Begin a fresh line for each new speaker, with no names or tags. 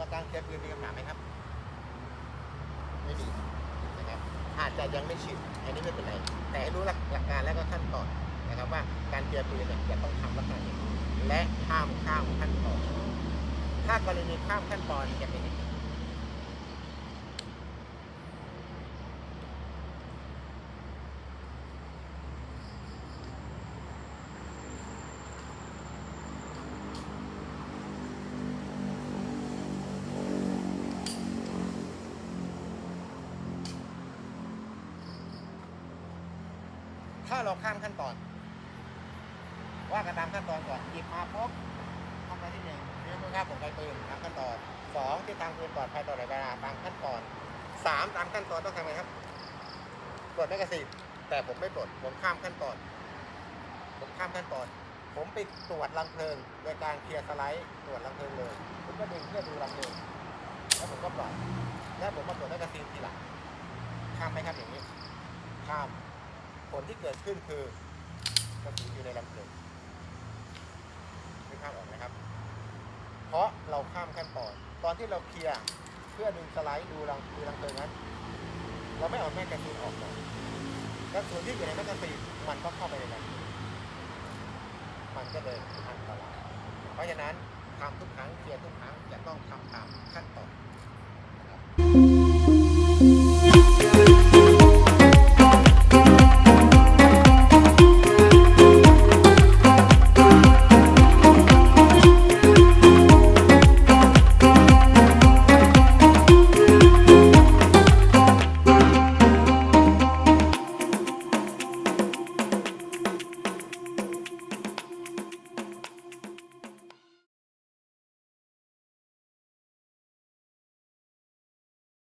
กับการเคลียร์ปืนมีคำถามไหมครับ ไม่มีนะครับอาจจะยังไม่ชินอันนี้ไม่เป็นไร แต่ให้รู้หลักหลักการและก็ขั้นตอนนะครับว่าการเคลียร์ปืนเนี่ยจะต้องทำลักษณะอย่างนี้และข้ามข้ามขั้นตอน ถ้ากรณีข้ามขั้นตอนจะเป็นอย่างนี้ ถ้าเราข้ามขั้นตอน ว่ากันตามขั้นตอนก่อนหยิบมาปุ๊บขั้นตอนที่หนึ่งเรื่องค่าผมไกปืนตามขั้นตอนสองที่ทางปืนปลอดภัยต่อหลายเวลาตามขั้นตอนสามตามขั้นตอนต้องทำไงครับปลดแมกกาซีนแต่ผมไม่ปลดผมข้ามขั้นตอน ผมข้ามขั้นตอน ผมไปตรวจรังเพลิง โดยการเคลียร์สไลด์ตรวจรังเพลิงเลย ผมก็ดึงเพื่อดูรังเพลิงแล้วผมก็ปล่อยแล้วผมมาตรวจแมกกาซีนทีหลังข้ามไหมครับอย่างนี้ข้าม ผลที่เกิดขึ้นคือกระสุนอยู่ในลำเพลิงไม่ข้ามออกนะครับ เพราะเราข้ามขั้นตอน ตอนที่เราเคลียร์เพื่อดึงสไลด์ดูรังดูรังเพลิงนั้น เราไม่เอาแม่กกาซีนออกก่อนกระสุนที่อยู่ในแม่กกาซีนมันก็เข้าไปในรังเพลิงมันก็เลยอันตรายเพราะฉะนั้นทำทุกครั้งเคลียร์ทุกครั้งจะต้องทำตามขั้นตอน